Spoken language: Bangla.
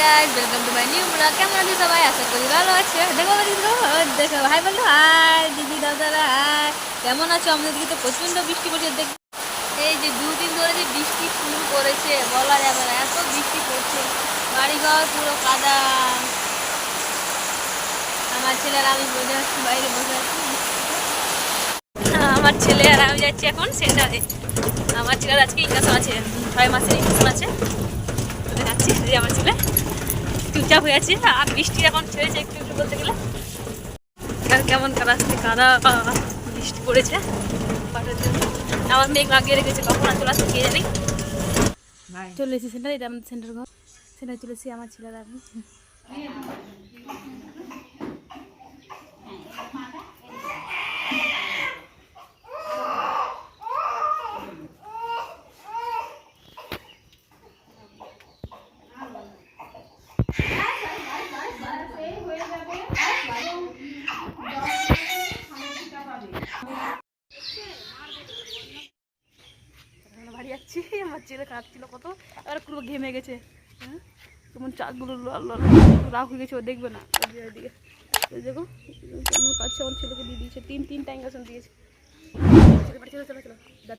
Guys welcome to my new blog কেমন আছো সবাই? আশা করি ভালো আছে। দেখো দেখো হাই বন্ধু হাই দিদি দাদারা হাই কেমন আছো? আমাদের দিকে তো প্রচণ্ড বৃষ্টি পড়ছে, দেখ। এই যে দিন ধরে যে বৃষ্টি শুরু করেছে, বলা যাবে না, এত বৃষ্টি পড়ছে। বাড়িঘর পুরো কাদা। আমার ছেলের আমি বসে আছি, বাইরে বসে আছি। আমার ছেলে আর আমি যাচ্ছি এখন সেন্টারে। আমার ছেলের আজকে ইঞ্জেকশন আছে, ছয় মাসের ইঞ্জেকশন আছে। যে আমার ছেলে। চুপচাপ হয়ে আছে। আর বৃষ্টি এখন ছেড়েছে একটু একটু বলতে গেলে। কেমন কাদা আসছে কাদা বৃষ্টি পড়েছে। আমার মেঘ লাগিয়ে রেখেছে, কখন আর চলে আসছে কে জানি। চলে এসেছি সেন্টার এটা আমাদের সেন্টার ঘর। সেন্টার চলেছি আমার ছেলেরা আমি আমরা আমার ছেলে কাঁদছিল কত আর পুরো ঘেমে গেছে। হ্যাঁ? কেমন চাকগুলো রাগ হয়ে গেছে, ও দেখবে না। দেখো কেমন কাছে আমার ছেলেকে দিয়ে দিয়েছে, তিন তিন গাছ দিয়েছে।